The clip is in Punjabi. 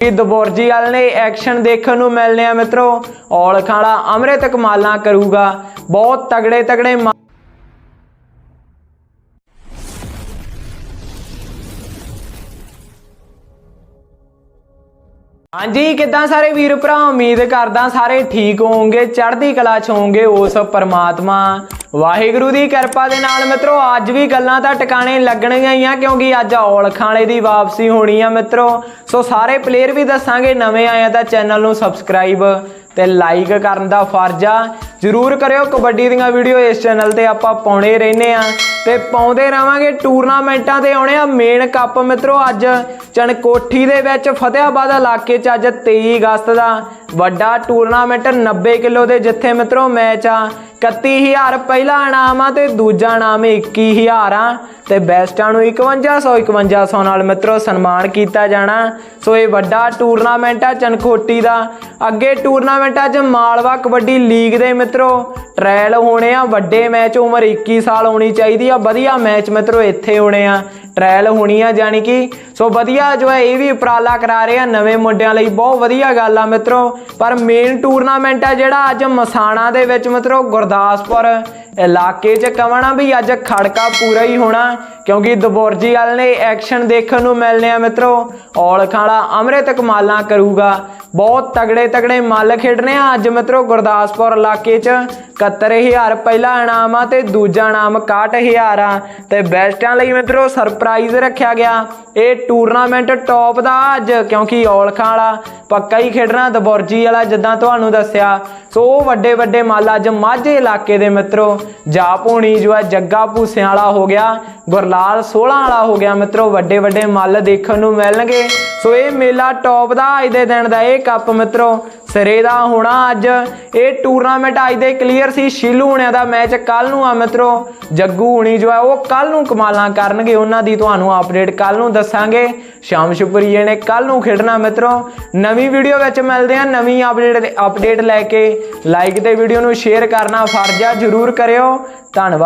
ਕਿ ਦਬੋਰਜੀ ਵਾਲ ਨੇ ਐਕਸ਼ਨ ਦੇਖਣ ਨੂੰ ਮਿਲਨੇ ਆ ਮਿੱਤਰੋ। ਔਲ ਖਾਲਾ ਅੰਮ੍ਰਿਤ ਕਮਾਲਾਂ ਕਰੂਗਾ। ਬਹੁਤ ਤਗੜੇ ਤਗੜੇ ਹਾਂਜੀ, ਕਿੱਦਾਂ ਸਾਰੇ ਵੀਰ ਭਰਾ? ਉਮੀਦ ਕਰਦਾ ਸਾਰੇ ਠੀਕ ਹੋਵੋਗੇ, ਚੜ੍ਹਦੀ ਕਲਾ ਚ ਹੋਵੋਗੇ ਉਸ ਪਰਮਾਤਮਾ। ਵਾਹਿਗੁਰੂ ਦੀ ਕਿਰਪਾ ਦੇ ਨਾਲ ਮਿੱਤਰੋ, ਅੱਜ ਵੀ ਗੱਲਾਂ ਤਾਂ ਟਿਕਾਣੇ ਲੱਗਣਗੀਆਂ ਹੀ ਆ, ਕਿਉਂਕਿ ਅੱਜ ਔਲ ਖਾਲੇ ਦੀ ਵਾਪਸੀ ਹੋਣੀ ਆ ਮਿੱਤਰੋ। ਸੋ ਸਾਰੇ ਪਲੇਅਰ ਵੀ ਦੱਸਾਂਗੇ, ਨਵੇਂ ਆਏ ਆ ਤਾਂ ਚੈਨਲ ਨੂੰ ਸਬਸਕ੍ਰਾਈਬ ਤੇ ਲਾਈਕ ਕਰਨ ਦਾ ਫਰਜ਼ ਆ। ਜਰੂਰ ਕਰਿਓ, ਕਬੱਡੀ ਦੀਆਂ ਵੀਡੀਓ ਇਸ ਚੈਨਲ ਤੇ ਆਪਾਂ ਪਾਉਣੇ ਰਹਿੰਦੇ ਆ। ਤੇ ਪਾਉਂਦੇ ਰਵਾਂਗੇ ਟੂਰਨਾਮੈਂਟਾਂ ਤੇ ਆਉਣੇ ਆ ਮੇਨ ਕੱਪ ਮਿੱਤਰੋ, ਅੱਜ ਚਣਕੋਠੀ ਦੇ ਵਿੱਚ ਫਤਿਆਬਾਦ ਇਲਾਕੇ 'ਚ ਅੱਜ 23 ਅਗਸਤ ਦਾ ਵੱਡਾ ਟੂਰਨਾਮੈਂਟ 90 ਕਿਲੋ ਦੇ ਜਿੱਥੇ ਮਿੱਤਰੋ ਮੈਚ ਆ। 31000 ਪਹਿਲਾ ਇਨਾਮ ਆ ਤੇ ਦੂਜਾ ਇਨਾਮ 21000 ਆ ਤੇ ਬੈਸਟਾਂ ਨੂੰ 5100 5100 ਨਾਲ ਮਿੱਤਰੋ ਸਨਮਾਨ ਕੀਤਾ ਜਾਣਾ। ਸੋ ਇਹ ਵੱਡਾ ਟੂਰਨਾਮੈਂਟ ਆ ਚਨਖੋਟੀ ਦਾ। ਅੱਗੇ ਟੂਰਨਾਮੈਂਟਾਂ 'ਚ ਮਾਲਵਾ ਕਬੱਡੀ ਲੀਗ ਦੇ ਮਿੱਤਰੋ ਟ੍ਰਾਇਲ ਹੋਣੇ ਆ, ਵੱਡੇ ਮੈਚ ਉਮਰ 21 ਸਾਲ ਹੋਣੀ ਚਾਹੀਦੀ ਆ, ਵਧੀਆ ਮੈਚ ਮਿੱਤਰੋ ਇੱਥੇ ਹੋਣੇ ਆ ਟ੍ਰਾਇਲ ਹੋਣੀ ਆ ਜਾਨੀ ਕਿ। ਸੋ ਵਧੀਆ ਜੋ ਹੈ ਇਹ ਵੀ ਉਪਰਾਲਾ ਕਰਾ ਰਹੇ ਆ ਨਵੇਂ ਮੁੰਡਿਆਂ ਲਈ, ਬਹੁਤ ਵਧੀਆ ਗੱਲ ਆ ਮਿੱਤਰੋ। ਪਰ ਮੇਨ ਟੂਰਨਾਮੈਂਟ ਆ ਜਿਹੜਾ ਅੱਜ ਮਸਾਣਾ ਦੇ ਵਿੱਚ ਮਿੱਤਰੋ ਗੁਰਦਾਸਪੁਰ ਇਲਾਕੇ 'ਚ ਕਵਣਾ ਵੀ ਅੱਜ ਖੜਕਾ ਪੂਰਾ ਹੀ ਹੋਣਾ, ਕਿਉਂਕਿ ਦਬੋਰਜੀ ਵਾਲ ਨੇ ਐਕਸ਼ਨ ਦੇਖਣ ਨੂੰ ਮਿਲਨੇ ਆ ਮਿੱਤਰੋ। ਔਲ ਖਾਲਾ ਅੰਮ੍ਰਿਤ ਕਮਾਲਾਂ ਕਰੂਗਾ। ਬਹੁਤ ਤਗੜੇ ਤਗੜੇ ਮੱਲ ਖੇਡਣੇ ਆ ਅੱਜ ਮਿੱਤਰੋ ਗੁਰਦਾਸਪੁਰ ਇਲਾਕੇ 'ਚ। 71000 ਪਹਿਲਾ ਇਨਾਮ ਆ ਤੇ ਦੂਜਾ ਇਨਾਮ 61000 ਆ। ਤੇ ਬੈਸਟਾਂ ਲਈ ਮਿੱਤਰੋ ਸਰਪ੍ਰਾਈਜ਼ ਰੱਖਿਆ ਗਿਆ। ਇਹ ਟੂਰਨਾਮੈਂਟ ਟੌਪ ਦਾ ਅੱਜ, ਕਿਉਂਕਿ ਔਲਖਾਂ ਵਾਲਾ ਪੱਕਾ ਹੀ ਖੇਡਣਾ ਦਬੋਰਜੀ ਵਾਲਾ ਜਿੱਦਾਂ ਤੁਹਾਨੂੰ ਦੱਸਿਆ। ਸੋ ਉਹ ਵੱਡੇ ਵੱਡੇ ਮੱਲ ਅੱਜ ਮਾਝੇ ਇਲਾਕੇ ਦੇ ਮਿੱਤਰੋ ਜਾਪੋਣੀ ਜੋ ਹੈ ਜੱਗਾ ਭੂਸਿਆਂ ਵਾਲਾ ਹੋ ਗਿਆ, ਗੁਰਲਾਲ 16 ਵਾਲਾ ਹੋ ਗਿਆ ਮਿੱਤਰੋ, ਵੱਡੇ ਵੱਡੇ ਮੱਲ ਦੇਖਣ ਨੂੰ ਮਿਲਣਗੇ। ਸੋ ਇਹ ਮੇਲਾ ਟੌਪ ਦਾ ਅੱਜ ਦੇ ਦਿਨ ਦਾ ਇਹ ਕੱਪ ਮਿੱਤਰੋ ਸਿਰੇ ਦਾ ਹੋਣਾ ਅੱਜ। ਇਹ ਟੂਰਨਾਮੈਂਟ ਅੱਜ ਦੇ ਕਲੀਅਰ ਸੀ। ਸ਼ੀਲੂ ਹੁਣਿਆਂ ਦਾ ਮੈਚ ਕੱਲ ਨੂੰ ਆ ਮਿੱਤਰੋ। ਜੱਗੂ ਹੁਣੀ ਜੋ ਹੈ, ਉਹ ਕੱਲ ਨੂੰ ਕਮਾਲਾਂ ਕਰਨਗੇ। ਉਹਨਾਂ ਦੀ ਤੁਹਾਨੂੰ ਅਪਡੇਟ ਕੱਲ ਨੂੰ ਦੱਸਾਂਗੇ। ਸ਼ਾਮ ਸ਼ੁਪਰੀਏ ਨੇ ਕੱਲ ਨੂੰ ਖੇਡਣਾ ਮਿੱਤਰੋ। ਨਵੀਂ ਵੀਡੀਓ ਵਿੱਚ ਮਿਲਦੇ ਆ ਨਵੀਂ ਅਪਡੇਟ ਅਪਡੇਟ ਲੈ ਕੇ। ਲਾਈਕ ਤੇ ਵੀਡੀਓ ਨੂੰ ਸ਼ੇਅਰ ਕਰਨਾ ਫਰਜ਼ ਆ। ਜਰੂਰ ਕਰਿਓ। ਧੰਨਵਾਦ।